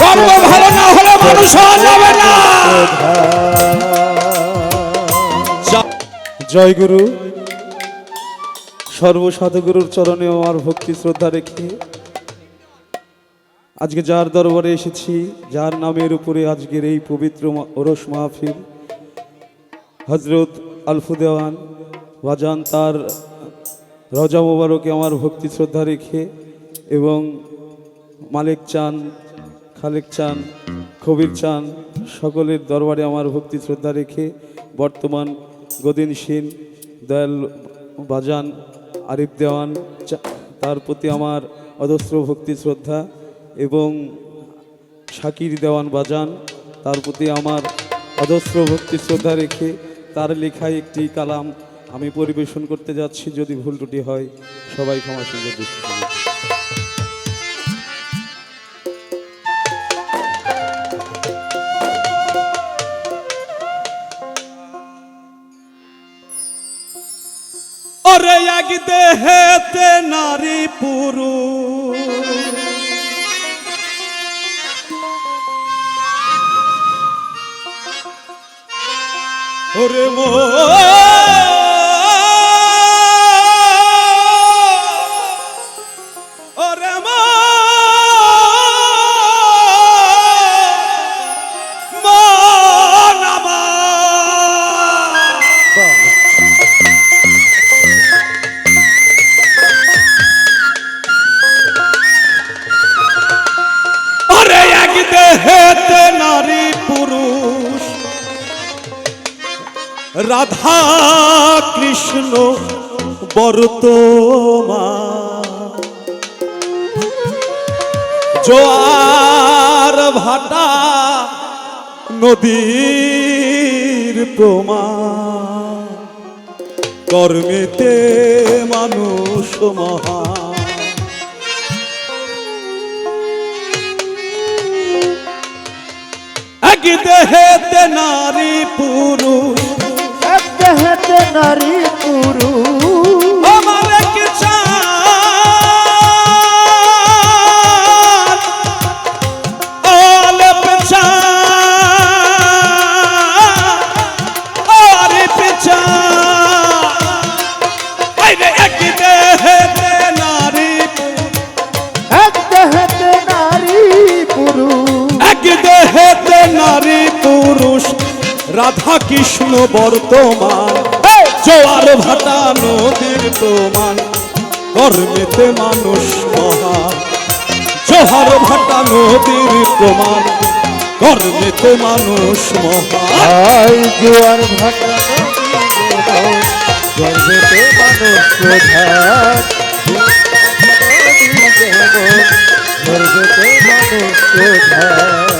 কর্ম ভালো না হলে মানুষ যাবে না জয় গুরু। সর্বসাধুগুরুর চরণে আমার ভক্তি শ্রদ্ধা রেখে আজকে যার দরবারে এসেছি, যার নামের উপরে আজকের এই পবিত্র ওরস মাহফিল হজরত আলফুদেওয়ান বাজান তার রজা মোবারকে আমার ভক্তি শ্রদ্ধা রেখে এবং মালিক চান, খালেক চান কবির চান, সকলের দরবারে আমার ভক্তি শ্রদ্ধা রেখে বর্তমান গদিন সিন দয়াল বাজান আরিফ দেওয়ান তার প্রতি আমার অজস্র ভক্তি শ্রদ্ধা এবং শাকির দেওয়ান বাজান, তার প্রতি আমার অজস্র ভক্তি শ্রদ্ধা রেখে তার লেখায় একটি কালাম আমি পরিবেশন করতে যাচ্ছি। যদি ভুল ত্রুটি হয় সবাই ক্ষমা সুন্দর দৃষ্টি ওরে এক দেহেতে নারী পুরুষ। ওরে মো দেহেতে নারী পুরুষ। রাধা কৃষ্ণ বর্তমা জোয়ার ভাটা নদীর প্রমা কর্মেতে মানুষ মহা দেহেতে নারী পুরুষ। দেহেতে নারী পুরুষ। রাধা কৃষ্ণ বর্তমান। জোয়ার ভাটা নদীর প্রমাণ কর্মেতে মানুষ মহা জোহার ভাটা নদীর প্রমাণ কর্মেতে মানুষ মহা জোয়ার ভাটা মানুষ প্রধান মানুষ প্রধান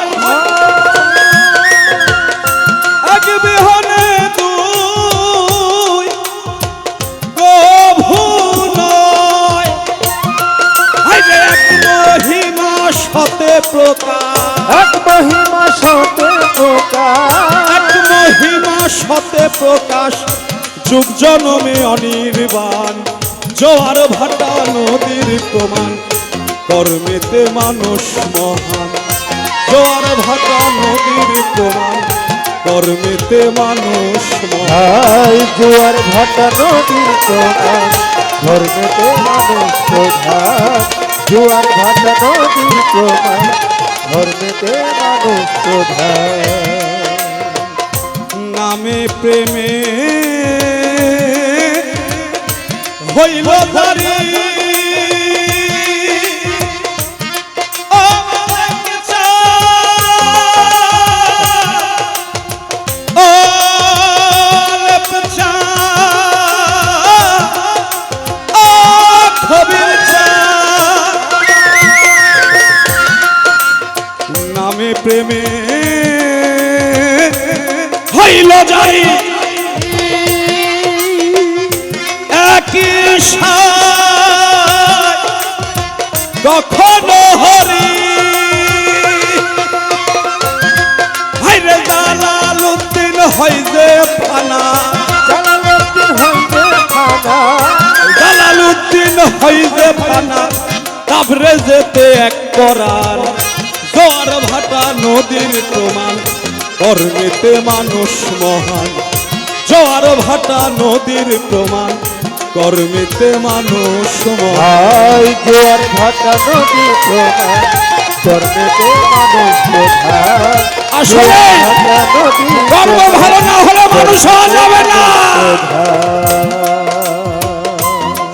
যুগ জনমে অনির্বাণ জোয়ার ভাটা নদীর প্রমাণ কর্মেতে মানুষ মহান। জোয়ার ভাটা নদীর প্রমাণ কর্মেতে মানুষ মহান। জোয়ার ভাটা নদীর প্রধান ধর্মেতে মানুষ প্রধান জোয়ার ভাটা নদীর প্রধান ধর্মেতে মানুষ প্রধান নামে প্রেমে হইল নামে প্রেমে হইল যাই। কখনো হরি। হাইরে জালাল উদ্দিন হয় যে পানা জালালউদ্দিন হইবে খানা জালাল উদ্দিন হয় যে পানা তারপরে যেতে এক করার জোয়ার ভাটা নদীর প্রমাণ। কর্মেতে মানুষ মহান। জোয়ার ভাটা নদীর প্রমাণ। কর্মেতে মানুষ ভাই জোয়ার ভাটা নদী কর্মেতে মানুষ প্রধান আসলে কর্ম ভালো না হলে মানুষ হওয়া যাবে না।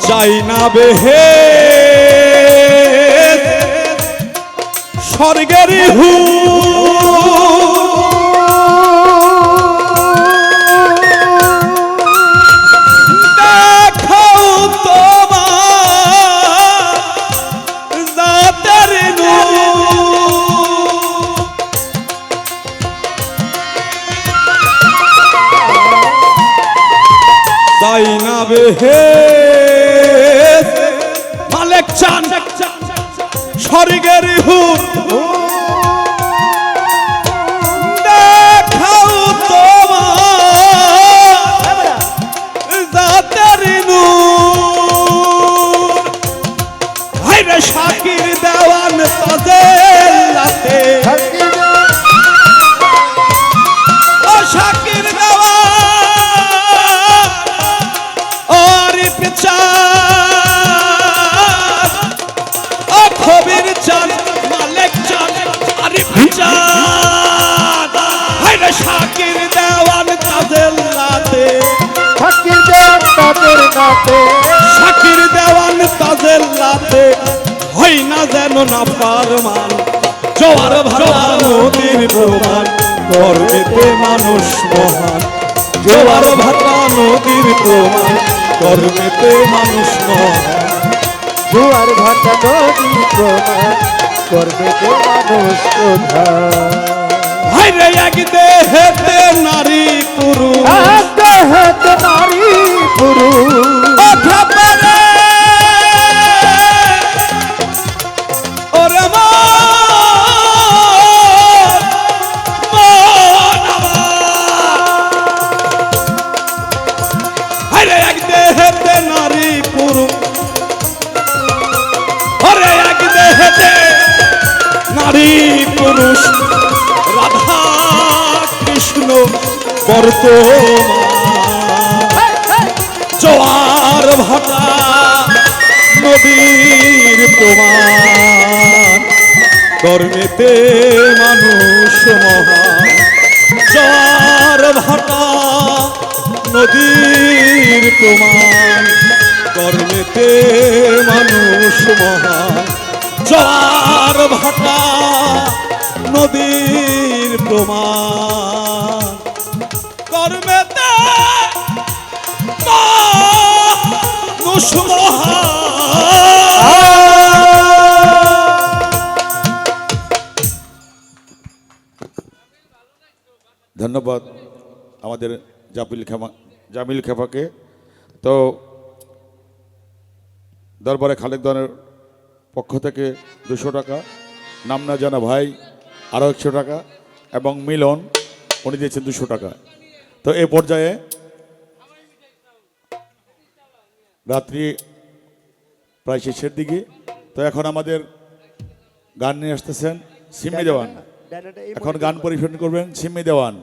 চাই না বেহে। স্বর্গেরই হু। স্বর্গের হুর শাকির দেওয়ান তাদের লাতে ফাঁকির দেওয়ার তাদের নাতে। শাকির দেওয়ান তাদের লাতে হয় না যেন না পারমান জোয়ার ভাটা নদীর প্রমাণ কর্মেতে মানুষ মহান। জোয়ার ভাটা নদীর প্রমাণ কর্মেতে মানুষ মহান। জোয়ার ভাটা নদী প্রমাণ কর্মেতে মানুষ প্রধান হাইরে এক দেহেতে নারী পারে। দেহেতে নারী দেহেতে নারী পুরুষ। কৃষ্ণ বর্তমান জোয়ার ভাটা, নদীর প্রমাণ। কর্মেতে মানুষ মহান। জোয়ার ভাটা, নদীর প্রমাণ। কর্মেতে মানুষ মহান। জোয়ার ভাটা, নদীর প্রমাণ। ধন্যবাদ আমাদের জাপিল খেমা, জামিল খেফাকে। তো দরবারে খালেক দনের পক্ষ থেকে দুশো টাকা, নাম না জানা ভাই আরও একশো টাকা, এবং মিলন, উনি দিয়েছেন দুশো টাকা। তো এ পর্যায়ে রাত্রি প্রায় শেষের দিকে। তো এখন আমাদের গান নিয়ে আসতেছেন সিম্মি দেওয়ান। এখন গান পরিবেশন করবেন সিম্মি দেওয়ান।